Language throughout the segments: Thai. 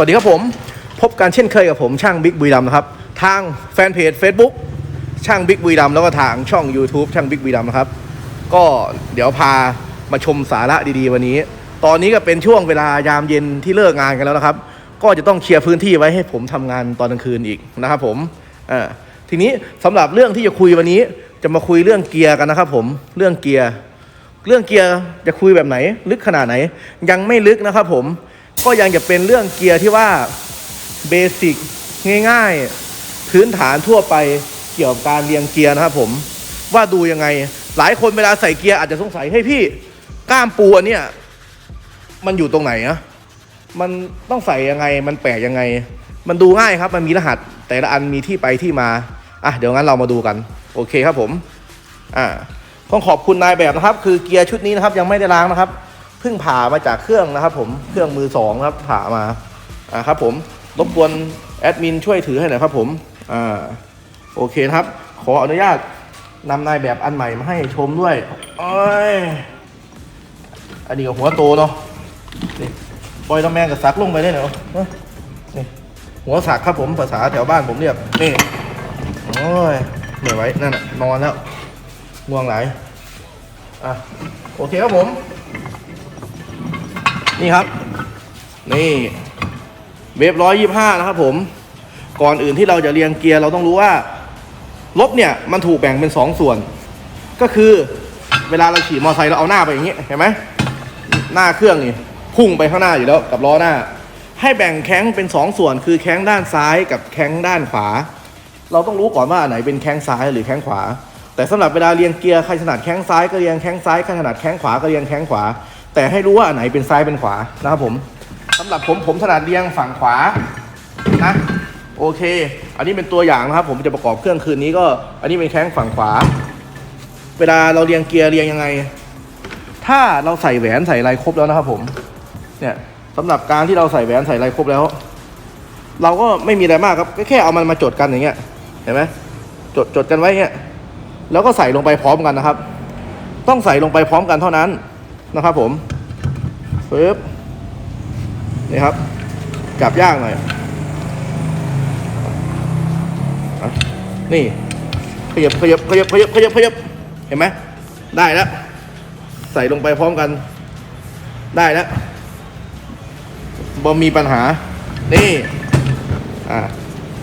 สวัสดีครับผม พบกันเช่นเคยกับผมช่างบิ๊กบุรีรัมย์นะครับ ทางแฟนเพจ Facebook ช่างบิ๊กบุรีรัมย์แล้วก็ทางช่อง YouTube ช่างบิ๊กบุรีรัมย์นะครับ ก็เดี๋ยวพามาชมสาระดีๆ วันนี้ ตอนนี้ก็เป็นช่วงเวลายามเย็นที่เลิกงานกันแล้วนะครับ ก็จะต้องเคลียร์พื้นที่ไว้ให้ผมทำงานตอนกลางคืนอีกนะครับผมอ่าทีนี้สำหรับเรื่องที่จะคุยวันนี้จะมาคุยเรื่องเกียร์กันนะครับ ผมเรื่องเกียร์เรื่องเกียร์จะคุยแบบไหน ลึกขนาดไหน ยังไม่ลึกนะครับผม ก็ยังจะเป็นเรื่องเกียร์ที่ว่าเบสิกง่ายๆ พื้นฐานทั่วไปเกี่ยวกับการเรียงเกียร์นะครับผมว่าดูยังไง หลายคนเวลาใส่เกียร์อาจจะสงสัยให้พี่ก้ามปูอันเนี่ยมันอยู่ตรงไหนอะมันต้องใส่ยังไงมันแปลกยังไง มันดูง่ายครับมันมีรหัส แต่ละอันมีที่ไปที่มาอะเดี๋ยวงั้นเรามาดูกัน โอเคครับผมอ่าต้องขอบคุณนายแบบนะครับ คือเกียร์ชุดนี้นะครับยังไม่ได้ล้างนะครับ เพิ่งผ่ามาจากเครื่องนะครับ ผมเครื่องมือสองครับผ่ามาอ่าครับผมรบกวนแอดมินช่วยถือให้หน่อยครับผมอ่าโอเคครับ ขออนุญาตนำนายแบบอันใหม่มาให้ชมด้วยโอ้ยอันนี้ก็หัวโตเนาะนี่บอยต้องแมงกับซักลงไปได้เนาะนี่หัวสักครับผมภาษาแถวบ้านผมเรียกนี่โอ้ยเหนื่อยไว้นั่นน่ะนอนแล้วง่วงไหลายอะโอเคครับผม นี่ครับ นี่เวฟร้อยยี่ห้านะครับผม ก่อนอื่นที่เราจะเรียงเกียร์เราต้องรู้ว่า รถเนี่ยมันถูกแบ่งเป็นสองส่วน ก็คือเวลาเราขี่มอเตอร์ไซค์เราเอาหน้าไปอย่างนี้เห็นไหมหน้าเครื่องนี่พุ่งไปข้างหน้าอยู่แล้วกับล้อหน้า ให้แบ่งแข้งเป็นสองส่วน คือแข้งด้านซ้ายกับแข้งด้านขวา เราต้องรู้ก่อนว่าไหนเป็นแข้งซ้ายหรือแข้งขวา แต่สำหรับเวลาเรียงเกียร์ใครถนัดแข้งซ้ายก็เรียงแข้งซ้ายใครถนัดแข้งขวาก็เรียงแข้งขวา แต่ให้รู้ว่าอันไหนเป็นซ้ายเป็นขวานะครับผมสำหรับผมผมถนัดเรียงฝั่งขวานะโอเค อันนี้เป็นตัวอย่างนะครับ ผมจะประกอบเครื่องคืนนี้ก็ อันนี้เป็นแข้งฝั่งขวา เวลาเราเรียงเกียร์เรียงยังไง ถ้าเราใส่แหวนใส่อะไรครบแล้วนะครับ ผมเนี่ยสำหรับการที่เราใส่แหวนใส่อะไรครบแล้ว เราก็ไม่มีอะไรมากครับก็แค่เอามันมาจดกันอย่างเงี้ยเห็นไหมจดจดกันไว้เงี้ยแล้วก็ใส่ลงไปพร้อมกันนะครับ ต้องใส่ลงไปพร้อมกันเท่านั้น นะครับผมปึ๊บนี่ครับ จับยากหน่อยอะนี่ ขยับขยับขยับขยับขยับขยับเห็นไหมได้แล้ว ใส่ลงไปพร้อมกัน ได้แล้วบ่มีปัญหา นี่อ่า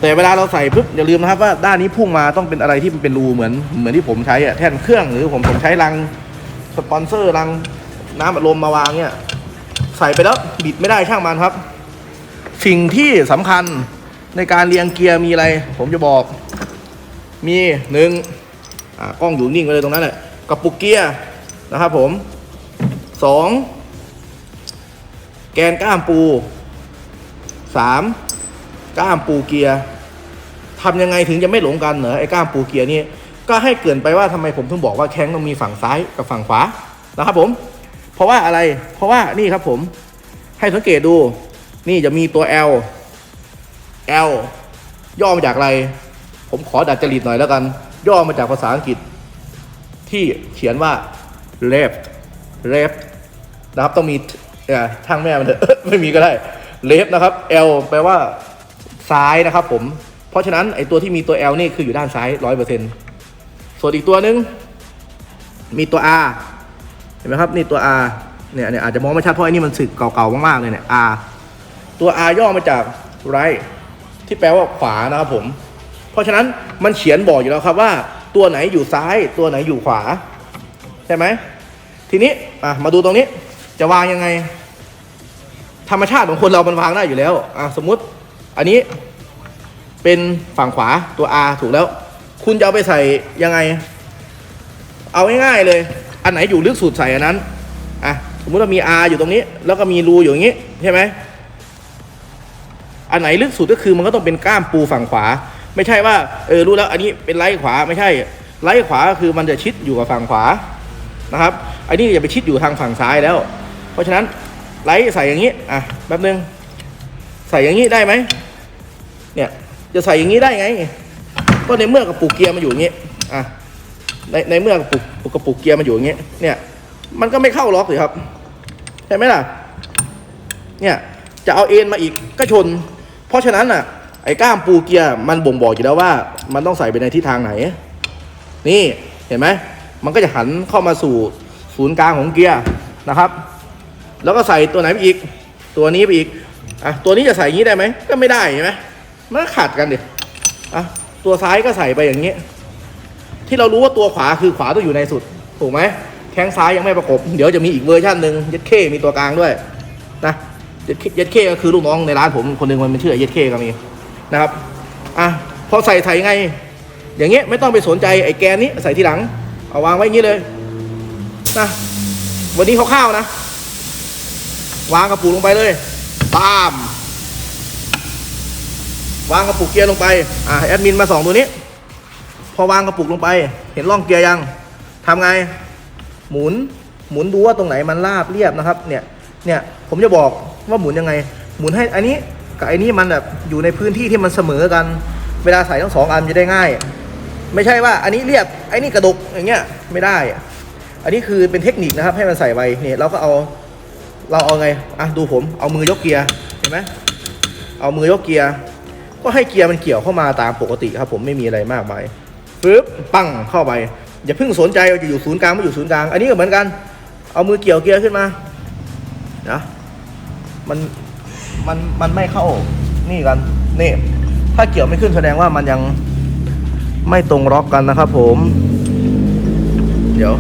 แต่เวลาเราใส่ปุ๊บอย่าลืมนะครับว่าด้านนี้พุ่งมาต้องเป็นอะไรที่มันเป็นรูเหมือนเหมือนที่ผมใช้อะแท่นเครื่องหรือผมผมใช้รังสปอนเซอร์รัง น้ำอัดลมมาวางเนี่ย ใส่ไปแล้วบิดไม่ได้ช่างมันครับ สิ่งที่สำคัญในการเรียงเกียร์มีอะไร ผมจะบอก มีหนึ่งอ่ากล้องอยู่นิ่งไปเลยตรงนั้นแหละกระปุกเกียร์นะครับผมสองแกนก้ามปูสามก้ามปูเกียร์ทำยังไงถึงจะไม่หลงกันเหรอไอ้ก้ามปูเกียร์นี่ก็ให้เกินไปว่าทำไมผมถึงบอกว่าแข้งต้องมีฝั่งซ้ายกับฝั่งขวานะครับผม เพราะว่าอะไร เพราะว่านี่ครับผม ให้สังเกตดู นี่จะมีตัว L L ย่อมาจากอะไร ผมขอดัดจริตหน่อยแล้วกัน ย่อมาจากภาษาอังกฤษ ที่เขียนว่า left left นะครับต้องมีเอ่อช่างแม่มันเถอะไม่มีก็ได้ left นะครับ L แปลว่าซ้ายนะครับผม เพราะฉะนั้นไอตัวที่มีตัว L นี่คืออยู่ด้านซ้ายร้อยเปอร์เซ็นต์ส่วนอีกตัวหนึง มีตัว R ห็นไหมครับนี่ตัว R เนี่ยเนี่ยอาจจะมองไม่ชัดเพราะไอ้นี่มันสึกเก่าๆมากๆเลยเนี่ย R ตัว R ย่อมาจาก right ที่แปลว่าขวานะครับผม เพราะฉะนั้นมันเขียนบอกอยู่แล้วครับว่า ตัวไหนอยู่ซ้ายตัวไหนอยู่ขวา ใช่ไหมทีนี้อมาดูตรงนี้จะวางยังไง ธรรมชาติของคนเรามันวางได้อยู่แล้วอะสมมุติอันนี้เป็นฝั่งขวาตัว R ถูกแล้ว คุณจะเอาไปใส่ยังไง เอาง่ายๆเลย อันไหนอยู่ลึกสุดใส่อันนั้นอะสมมติว่ามี R อยู่ตรงนี้ แล้วก็มีรูอยู่อย่างนี้ใช่ไหมอันไหนลึกสุดก็คือมันก็ต้องเป็นก้ามปูฝั่งขวา ไม่ใช่ว่าเออรู้แล้วอันนี้เป็นไล่ขวาไม่ใช่ไล่ขวาก็คือมันจะชิดอยู่กับฝั่งขวานะครับอันนี้จะไปชิดอยู่ทางฝั่งซ้ายแล้ว เพราะฉะนั้นไล่ใส่อย่างนี้อะแป๊บนึงใส่อย่างนี้ได้ไหมเนี่ยจะใส่อย่างนี้ได้ไง ก็ในเมื่อกระปุกเกียร์มันอยู่อย่างนี้อะ ในในเมื่อปุกกระปุกเกียร์มันอยู่อย่างนี้เนี่ยมันก็ไม่เข้าล็อกเลยครับใช่ไหมล่ะ เนี่ยจะเอาเอ็นมาอีกก็ชน เพราะฉะนั้นอะ ไอ้ก้ามปูเกียร์มันบ่งบอกอยู่แล้วว่า มันต้องใส่ไปในทิศทางไหน นี่เห็นไหมมันก็จะหันเข้ามาสู่ศูนย์กลางของเกียร์นะครับ แล้วก็ใส่ตัวไหนไปอีก ตัวนี้ไปอีกอะตัวนี้จะใส่อย่างนี้ได้ไหมก็ไม่ได้เห็นไหมมันขัดกันดิอะตัวซ้ายก็ใส่ไปอย่างนี้ ที่เรารู้ว่าตัวขวาคือขวาต้องอยู่ในสุด ถูกไหมแข้งซ้ายยังไม่ประกบ เดี๋ยวจะมีอีกเวอร์ชันหนึ่งยัดเคมีตัวกลางด้วยนะยัดเยัดเคก็คือลูกน้องในร้านผมคนหนึ่งมันเป็นชื่อยัดเคก็มีนะครับอะพอใส่ใส่ไง อย่างเงี้ยไม่ต้องไปสนใจไอ้แกนนี้ใส่ทีหลัง เอาวางไว้อย่างนี้เลยนะวันนี้คร่าวๆนะ วางกระปุกลงไปเลยปาม วางกระปุกเกียร์ลงไปอ่าแอดมินมาสองตัวนี้ พอวางกระปุกลงไป เห็นร่องเกียร์ยังทำไง หมุน หมุนดูว่าตรงไหนมันราบเรียบนะครับ เนี่ย เนี่ย ผมจะบอกว่าหมุนยังไง หมุนให้อันนี้กับอันนี้มันแบบอยู่ในพื้นที่ที่มันเสมอกัน เวลาใส่ทั้งสองอันจะได้ง่าย ไม่ใช่ว่าอันนี้เรียบ ไอ้นี่กระดกอย่างเงี้ย ไม่ได้ อันนี้คือเป็นเทคนิคนะครับ ให้มันใส่ไวเนี่ยเราก็เอา เราเอาไง อะดูผม เอามือยกเกียร์ เห็นไหมเอามือยกเกียร์ ก็ให้เกียร์มันเกี่ยวเข้ามาตามปกติครับ ผมไม่มีอะไรมากมาย ปึ๊บปั้งเข้าไป อย่าเพิ่งสนใจว่าจะอยู่ศูนย์กลางไม่อยู่ศูนย์กลาง อันนี้ก็เหมือนกัน เอามือเกี่ยวเกียร์ขึ้นมานะมันมันมันไม่เข้านี่กันนี่ถ้าเกี่ยวไม่ขึ้นแสดงว่ามันยังไม่ตรงล็อกกันนะครับ ผม เดี๋ยว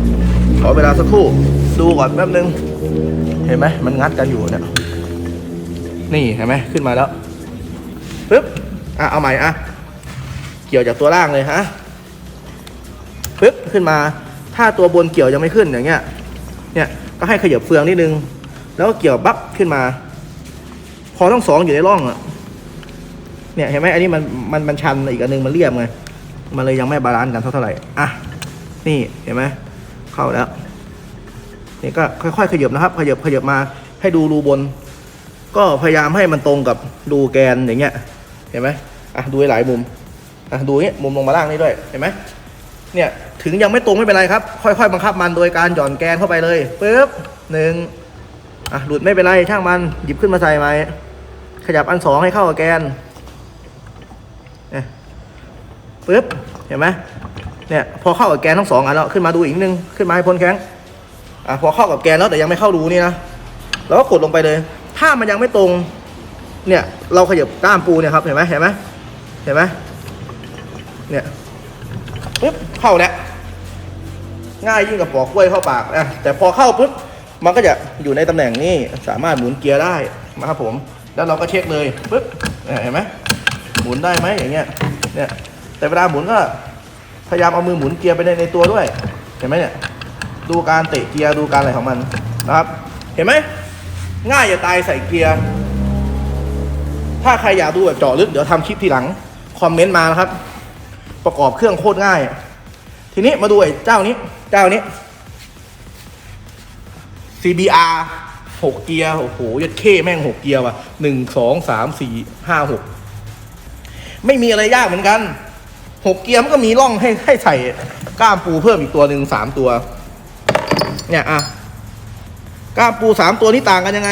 ขอเวลาสักครู่ดูก่อนแป๊บนึง เห็นไหมมันงัดกันอยู่เนี่ยนี่เห็นไหมขึ้นมาแล้วปึ๊บอะเอาใหม่อะเกี่ยวจากตัวล่างเลยฮะ ปึ๊บขึ้นมา ถ้าตัวบนเกี่ยวยังไม่ขึ้นอย่างเงี้ย เนี่ยก็ให้ขยับเฟืองนิดนึง แล้วก็เกี่ยวบั๊บขึ้นมา พอทั้งสองอยู่ในร่องอะ เนี่ยเห็นไหมอันนี้มันมันมันชันอีกอันหนึงมันเรียบไง มันเลยยังไม่บาลานซ์กันเท่าไหร่ อะ นี่เห็นไหมเข้าแล้วนี่ก็ค่อยๆขยับนะครับ ขยับขยับมาให้ดูรูบน ก็พยายามให้มันตรงกับรูแกนอย่างเงี้ย เห็นไหมอะดูหลายมุมอะดูเงี้ยมุมลงมาล่างนี่ด้วย เห็นไหมเนี่ย ถึงยังไม่ตรงไม่เป็นไรครับ ค่อยๆ บังคับมันโดยการหย่อนแกนเข้าไปเลยปึ๊บหนึ่งอะหลุดไม่เป็นไรช่างมันหยิบขึ้นมาใส่ไหมขยับอันสองให้เข้ากับแกนเนี่ยปึ๊บเห็นไหมเนี่ยพอเข้ากับแกนทั้งสองอันแล้วขึ้นมาดูอีกนึงขึ้นมาให้พ้นแข้งอะพอเข้ากับแกนแล้วแต่ยังไม่เข้ารูนี่นะเราก็กดลงไปเลย ถ้ามันยังไม่ตรง เนี่ย เราขยับก้ามปูเนี่ยครับเห็นไหมเห็นไหมเห็นไหมเนี่ยปุ๊บเข้าแล้ว ง่ายยิ่งกับปอกกล้วยเข้าปากอะแต่พอเข้าปุ๊บมันก็จะอยู่ในตำแหน่งนี้สามารถหมุนเกียร์ได้นะครับผม แล้วเราก็เช็คเลยปุ๊บเห็นไหมหมุนได้ไหมอย่างเงี้ยเนี่ยแต่เวลาหมุนก็พยายามเอามือหมุนเกียร์ไปในในตัวด้วย เห็นไหมเนี่ยดูการเตะเกียร์ดูการอะไรของมันนะครับ เห็นไหมง่ายอย่าตายใส่เกียร์ ถ้าใครอยากดูแบบเจาะลึกเดี๋ยวทำคลิปทีหลัง คอมเมนต์มานะครับ ประกอบเครื่องโคตรง่าย ทีนี้มาดูไอ้เจ้านี้ เจ้านี้ CBR หกเกียร์ โอ้โห ยัดเข้แม่งหกเกียร์ว่ะหนึ่งสองสามสี่ห้าหกไม่มีอะไรยากเหมือนกันหกเกียร์มันก็มีร่องให้ให้ใส่ก้ามปูเพิ่มอีกตัวหนึ่งสามตัว เนี่ยอะก้ามปูสามตัวนี้ต่างกันยังไง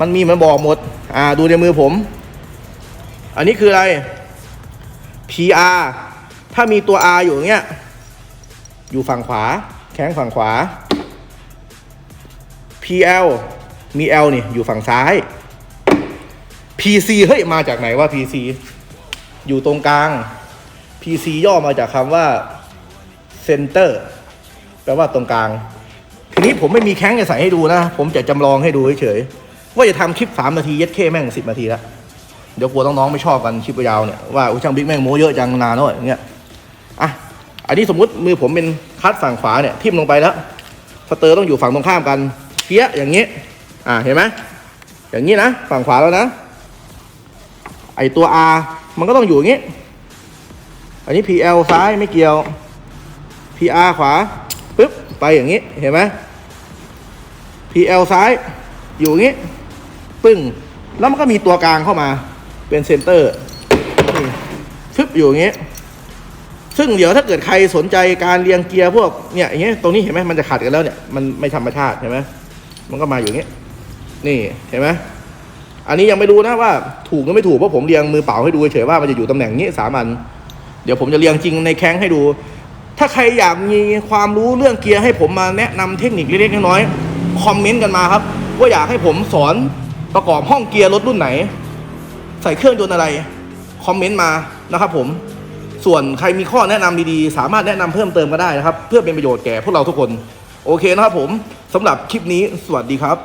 มันมีมันบอกหมด อ่า ดูในมือผม อันนี้คืออะไร PR ถ้ามีตัว R อยู่อย่างเงี้ย อยู่ฝั่งขวา แข้งฝั่งขวา PL มี L นี่อยู่ฝั่งซ้าย PC เฮ้ย มาจากไหนว่า PC อยู่ตรงกลาง PC ย่อมาจากคำว่า Center แปลว่าตรงกลาง ทีนี้ผมไม่มีแข้งจะใส่ให้ดูนะ ผมจะจำลองให้ดูเฉยๆ ว่าจะทำคลิป 3 นาที เย็ดเคแม่ง 10 นาทีแล้วเดี๋ยวกลัวน้องๆไม่ชอบกันคลิปยาวเนี่ยว่าอุช่างบิ๊กแม่งโม้เยอะจังนานแล้วอย่างเงี้ย อะอันนี้สมมุติมือผมเป็นคัดฝั่งขวาเนี่ยทิ่มลงไปแล้วสเตอร์ต้องอยู่ฝั่งตรงข้ามกันเพี้ยอย่างนี้อะเห็นไหมอย่างนี้นะฝั่งขวาแล้วนะไอตัว R มันก็ต้องอยู่อย่างนี้ อันนี้ PL ซ้ายไม่เกี่ยว PR ขวาปึ๊บไปอย่างนี้เห็นไหม PL ซ้ายอยู่อย่างนี้ปึ้งแล้วมันก็มีตัวกลางเข้ามาเป็นเซนเตอร์นี่ฟึบอยู่อย่างนี้ ซึ่งเดี๋ยวถ้าเกิดใครสนใจการเรียงเกียร์พวกเนี่ยอย่างเงี้ยตรงนี้เห็นไหมมันจะขัดกันแล้วเนี่ยมันไม่ธรรมชาติเห็นไหมมันก็มาอยู่อย่างนี้นี่เห็นไหมอันนี้ยังไม่รู้นะว่าถูกหรือไม่ถูกเพราะผมเรียงมือเปล่าให้ดูเฉยๆว่ามันจะอยู่ตำแหน่งนี้สามอัน เดี๋ยวผมจะเรียงจริงในแข้งให้ดู ถ้าใครอยากมีความรู้เรื่องเกียร์ให้ผมมาแนะนำเทคนิคเล็กๆน้อยๆคอมเมนต์กันมาครับ ว่าอยากให้ผมสอนประกอบห้องเกียร์รถรุ่นไหน ใส่เครื่องยนต์อะไรคอมเมนต์มานะครับผม ส่วนใครมีข้อแนะนำดีๆ สามารถแนะนำเพิ่มเติมก็ได้นะครับ เพื่อเป็นประโยชน์แก่พวกเราทุกคน โอเคนะครับผมสำหรับคลิปนี้สวัสดีครับ